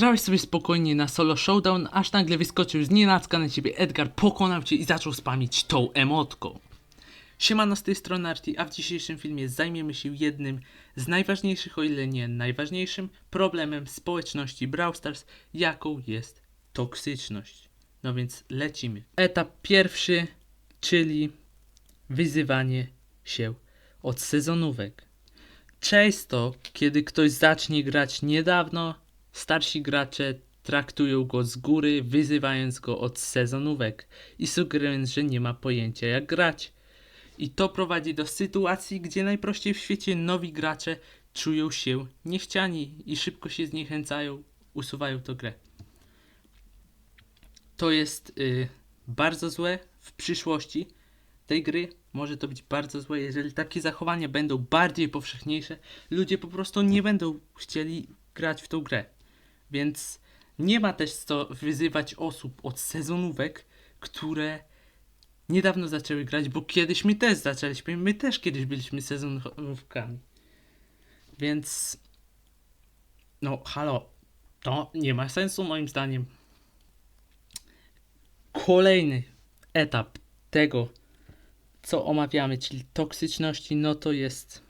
grałeś sobie spokojnie na solo showdown, aż nagle wyskoczył z nienacka na ciebie Edgar, pokonał cię i zaczął spamić tą emotką. Siemano z tej strony Arti, a w dzisiejszym filmie zajmiemy się jednym z najważniejszych, o ile nie najważniejszym, problemem społeczności Brawl Stars, jaką jest toksyczność. No więc lecimy. Etap pierwszy, czyli wyzywanie się od sezonówek. Często, kiedy ktoś zacznie grać niedawno, starsi gracze traktują go z góry, wyzywając go od sezonówek i sugerując, że nie ma pojęcia jak grać. I to prowadzi do sytuacji, gdzie najprościej w świecie nowi gracze czują się niechciani i szybko się zniechęcają, usuwają tę grę. To jest y, bardzo złe w przyszłości tej gry. Może to być bardzo złe, jeżeli takie zachowania będą bardziej powszechniejsze, ludzie po prostu nie będą chcieli grać w tą grę. Więc nie ma też co wyzywać osób od sezonówek, które niedawno zaczęły grać, bo kiedyś my też zaczęliśmy, my też kiedyś byliśmy sezonówkami. Więc no halo, to nie ma sensu moim zdaniem. Kolejny etap tego, co omawiamy, czyli toksyczności, no to jest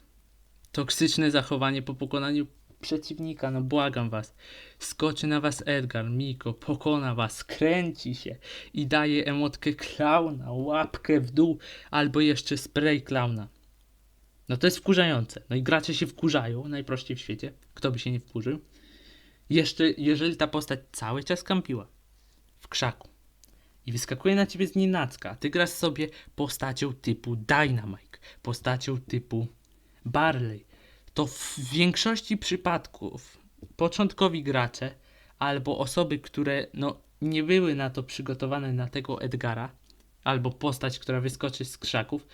toksyczne zachowanie po pokonaniu przeciwnika, no błagam was. Skoczy na was Edgar, Miko, pokona was, kręci się i daje emotkę klauna, łapkę w dół, albo jeszcze spray klauna. No to jest wkurzające. No i gracze się wkurzają, najprościej w świecie. Kto by się nie wkurzył? Jeszcze, jeżeli ta postać cały czas kampiła w krzaku i wyskakuje na ciebie z nienacka, a ty grasz sobie postacią typu Dynamite, postacią typu Barley, to w większości przypadków początkowi gracze albo osoby, które no, nie były na to przygotowane na tego Edgara, albo postać, która wyskoczy z krzaków,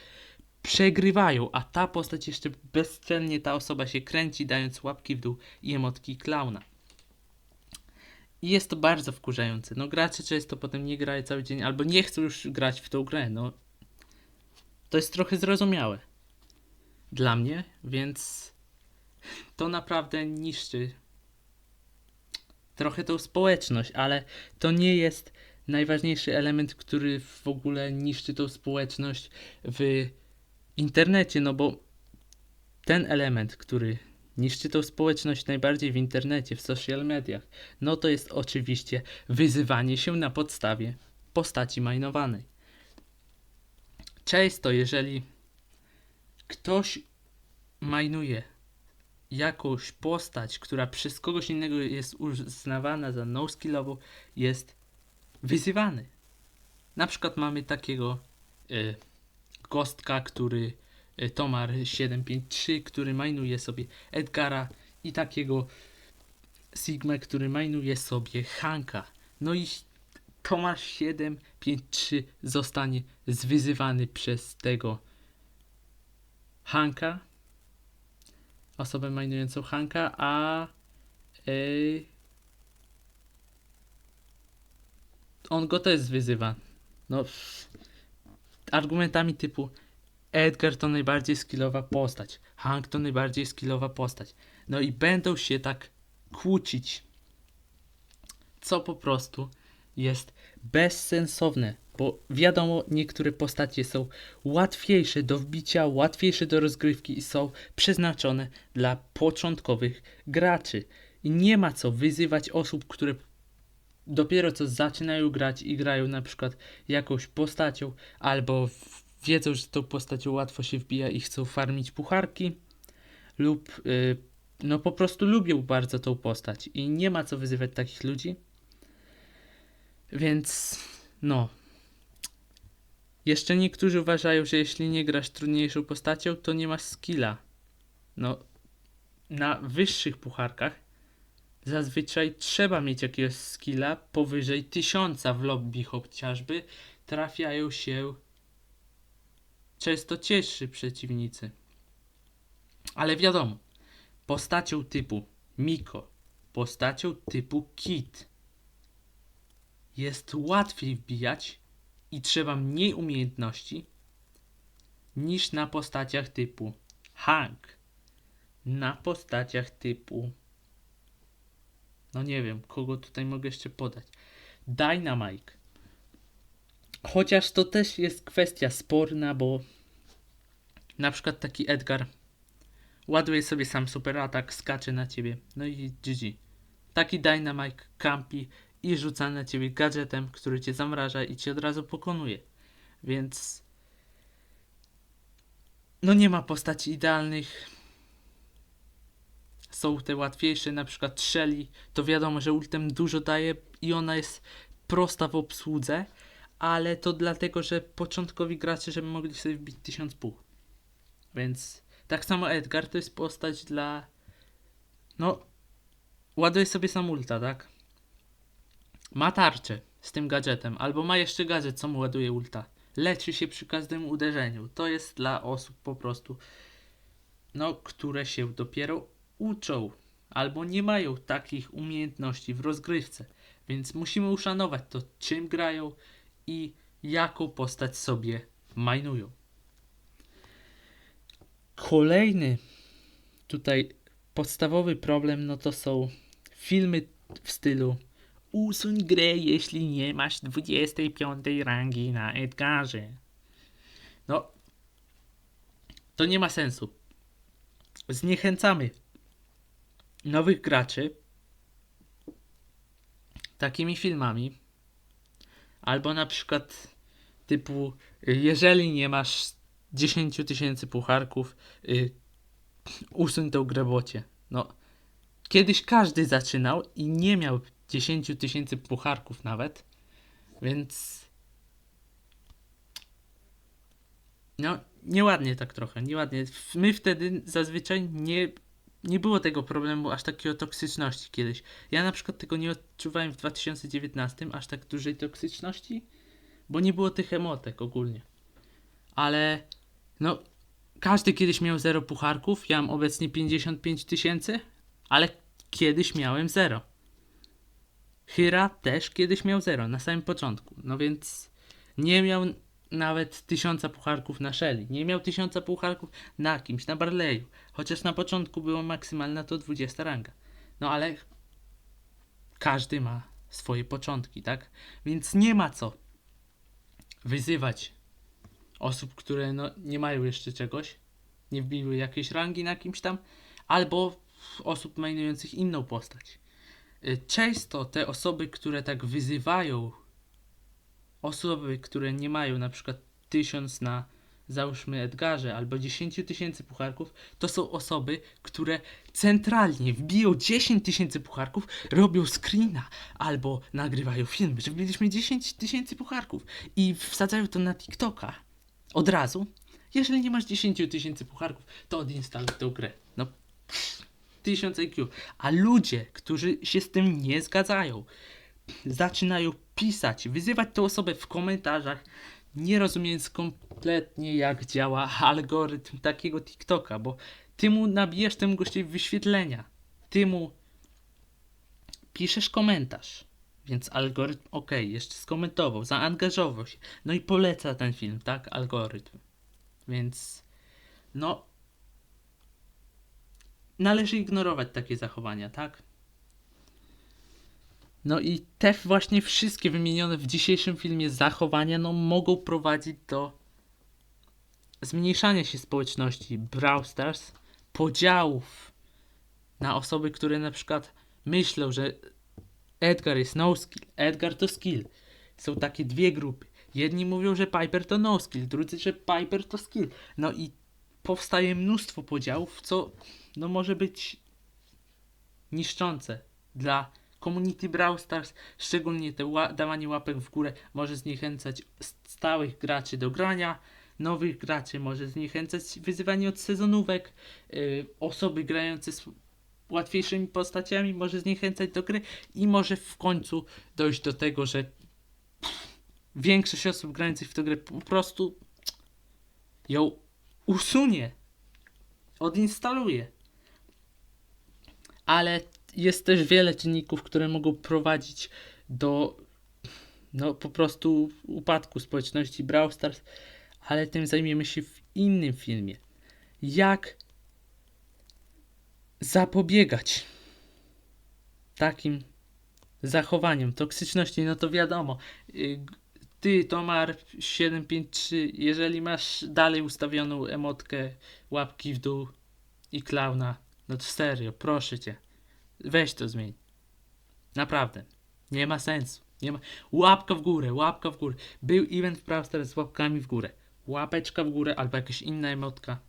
przegrywają, a ta postać jeszcze bezczelnie ta osoba się kręci, dając łapki w dół i emotki klauna. I jest to bardzo wkurzające. No gracze często potem nie grają cały dzień, albo nie chcą już grać w tą grę. No to jest trochę zrozumiałe dla mnie, więc to naprawdę niszczy trochę tą społeczność, ale to nie jest najważniejszy element, który w ogóle niszczy tą społeczność w internecie, no bo ten element, który niszczy tą społeczność najbardziej w internecie, w social mediach, no to jest oczywiście wyzywanie się na podstawie postaci majnowanej. Często, jeżeli ktoś majnuje jakąś postać, która przez kogoś innego jest uznawana za no-skillową, jest wyzywany. Na przykład mamy takiego y, Gostka, który y, Tomar 753, który majnuje sobie Edgara i takiego Sigma, który majnuje sobie Hanka. No i Tomar 753 zostanie zwyzywany przez tego Hanka, osobę majnującą Hanka, a yy, on go też wyzywa. No, argumentami typu Edgar to najbardziej skillowa postać, Hank to najbardziej skillowa postać. No i będą się tak kłócić, co po prostu jest bezsensowne, bo wiadomo, niektóre postacie są łatwiejsze do wbicia, łatwiejsze do rozgrywki i są przeznaczone dla początkowych graczy. I nie ma co wyzywać osób, które dopiero co zaczynają grać i grają na przykład jakąś postacią, albo wiedzą, że tą postacią łatwo się wbija i chcą farmić pucharki, lub yy, no po prostu lubią bardzo tą postać i nie ma co wyzywać takich ludzi. Więc no. Jeszcze niektórzy uważają, że jeśli nie grasz trudniejszą postacią, to nie masz skilla. No, na wyższych pucharkach zazwyczaj trzeba mieć jakiegoś skilla powyżej tysiąca w lobby chociażby. Trafiają się często cięższy przeciwnicy. Ale wiadomo, postacią typu Miko, postacią typu Kit jest łatwiej wbijać i trzeba mniej umiejętności niż na postaciach typu Hank, na postaciach typu No nie wiem, kogo tutaj mogę jeszcze podać. Dynamite. Chociaż to też jest kwestia sporna, bo na przykład taki Edgar ładuje sobie sam super atak, skacze na ciebie, no i GG. Taki Dynamite campi i rzuca na ciebie gadżetem, który cię zamraża i cię od razu pokonuje. Więc no nie ma postaci idealnych. Są te łatwiejsze, na przykład Shelly, to wiadomo, że ultem dużo daje i ona jest prosta w obsłudze, ale to dlatego, że początkowi gracze, żeby mogli sobie wbić 1000 puch. Więc tak samo Edgar to jest postać dla. No, ładuje sobie sam ulta, tak? Ma tarczę z tym gadżetem, albo ma jeszcze gadżet, co mu ładuje ulta. Leczy się przy każdym uderzeniu. To jest dla osób po prostu, no, które się dopiero uczą, albo nie mają takich umiejętności w rozgrywce. Więc musimy uszanować to, czym grają i jaką postać sobie majnują. Kolejny tutaj podstawowy problem, no to są filmy w stylu usuń grę, jeśli nie masz 25 rangi na Edgarze. No, to nie ma sensu. Zniechęcamy nowych graczy takimi filmami, albo na przykład typu, jeżeli nie masz 10 tysięcy pucharków, y, usuń tą grę bocie. No, kiedyś każdy zaczynał i nie miał 10 tysięcy pucharków nawet, więc no, nieładnie tak trochę, nieładnie. My wtedy zazwyczaj nie, nie było tego problemu aż takiego toksyczności kiedyś. Ja na przykład tego nie odczuwałem w 2019, aż tak dużej toksyczności, bo nie było tych emotek ogólnie. Ale no, każdy kiedyś miał 0 pucharków, ja mam obecnie 55 tysięcy, ale kiedyś miałem 0. Hyra też kiedyś miał 0 na samym początku, no więc nie miał nawet tysiąca pucharków na Shelly, nie miał tysiąca pucharków na kimś, na Barleyu, chociaż na początku była maksymalna to 20 ranga. No ale każdy ma swoje początki, tak? Więc nie ma co wyzywać osób, które no, nie mają jeszcze czegoś, nie wbiły jakiejś rangi na kimś tam, albo osób mainujących inną postać. Y, Często te osoby, które tak wyzywają osoby, które nie mają na przykład tysiąc na załóżmy Edgarze albo 10 tysięcy pucharków, to są osoby, które centralnie wbiją 10 tysięcy pucharków, robią screena albo nagrywają film, że wbiliśmy 10 tysięcy pucharków i wsadzają to na TikToka od razu. Jeżeli nie masz 10 tysięcy pucharków, to odinstaluj tę grę. No, 1000 IQ. A ludzie, którzy się z tym nie zgadzają, zaczynają pisać, wyzywać tę osobę w komentarzach, nie rozumiejąc kompletnie jak działa algorytm takiego TikToka, bo ty mu nabijesz temu gościowi wyświetlenia, ty mu piszesz komentarz, więc algorytm ok, jeszcze skomentował, zaangażował się, no i poleca ten film, tak, algorytm. Więc no należy ignorować takie zachowania, tak? No i te właśnie wszystkie wymienione w dzisiejszym filmie zachowania no mogą prowadzić do zmniejszania się społeczności Brawl Stars, podziałów na osoby, które na przykład myślą, że Edgar jest no skill, Edgar to skill. Są takie dwie grupy. Jedni mówią, że Piper to no skill, drudzy, że Piper to skill. No i powstaje mnóstwo podziałów, co no może być niszczące dla community Brawl Stars, szczególnie te ła- dawanie łapek w górę może zniechęcać stałych graczy do grania, nowych graczy może zniechęcać wyzywanie od sezonówek, yy, osoby grające z łatwiejszymi postaciami może zniechęcać do gry i może w końcu dojść do tego, że większość osób grających w tę grę po prostu ją usunie, odinstaluje. Ale jest też wiele czynników, które mogą prowadzić do no po prostu upadku społeczności Brawl Stars, ale tym zajmiemy się w innym filmie. Jak zapobiegać takim zachowaniem, toksyczności, no to wiadomo. y, Ty, Tomar 753, jeżeli masz dalej ustawioną emotkę łapki w dół i klauna, no to serio, proszę cię, weź to zmień. Naprawdę. Nie ma sensu. Nie ma... Łapka w górę, łapka w górę. Był event w Brawl z łapkami w górę. Łapeczka w górę albo jakaś inna emotka.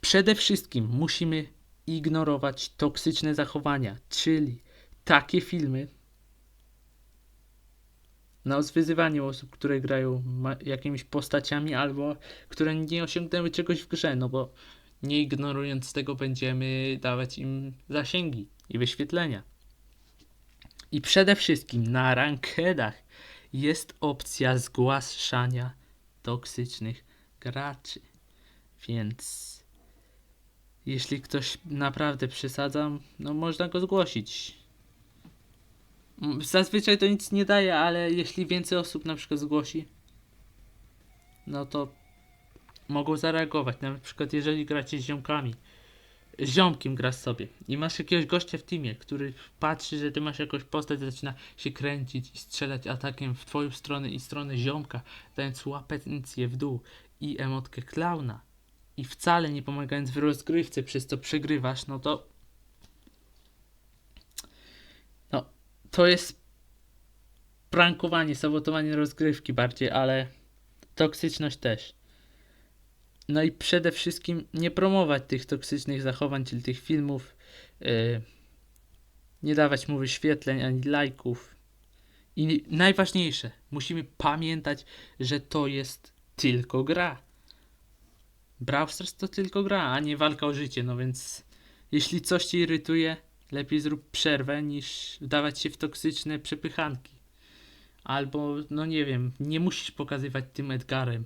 Przede wszystkim musimy ignorować toksyczne zachowania, czyli takie filmy z wyzywaniem osób, które grają jakimiś postaciami albo które nie osiągnęły czegoś w grze, no bo nie ignorując tego będziemy dawać im zasięgi i wyświetlenia. I przede wszystkim na rankedach jest opcja zgłaszania toksycznych graczy. Więc jeśli ktoś naprawdę przesadza, no można go zgłosić. M, Zazwyczaj to nic nie daje, ale jeśli więcej osób na przykład zgłosi, no to mogą zareagować. Na przykład jeżeli gracie z ziomkami, z ziomkiem grasz sobie i masz jakiegoś gościa w teamie, który patrzy, że ty masz jakąś postać, zaczyna się kręcić i strzelać atakiem w twoją stronę i stronę ziomka, dając łapencję w dół i emotkę klauna i wcale nie pomagając w rozgrywce, przez to przegrywasz, no to no, to jest prankowanie, sabotowanie rozgrywki bardziej, ale toksyczność też. No i przede wszystkim nie promować tych toksycznych zachowań, czyli tych filmów, yy, nie dawać mu wyświetleń ani lajków. I najważniejsze, musimy pamiętać, że to jest tylko gra. Brawl to tylko gra, a nie walka o życie, no więc jeśli coś cię irytuje, lepiej zrób przerwę niż wdawać się w toksyczne przepychanki. Albo, no nie wiem, nie musisz pokazywać tym Edgarem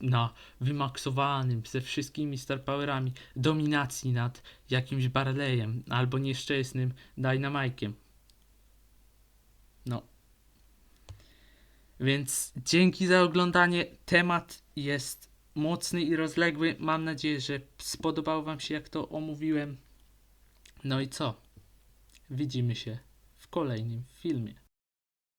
na wymaksowanym ze wszystkimi star powerami dominacji nad jakimś Barleyem albo nieszczęsnym Dynamike'iem. No. Więc dzięki za oglądanie. Temat jest mocny i rozległy. Mam nadzieję, że spodobało Wam się, jak to omówiłem. No i co? Widzimy się w kolejnym filmie.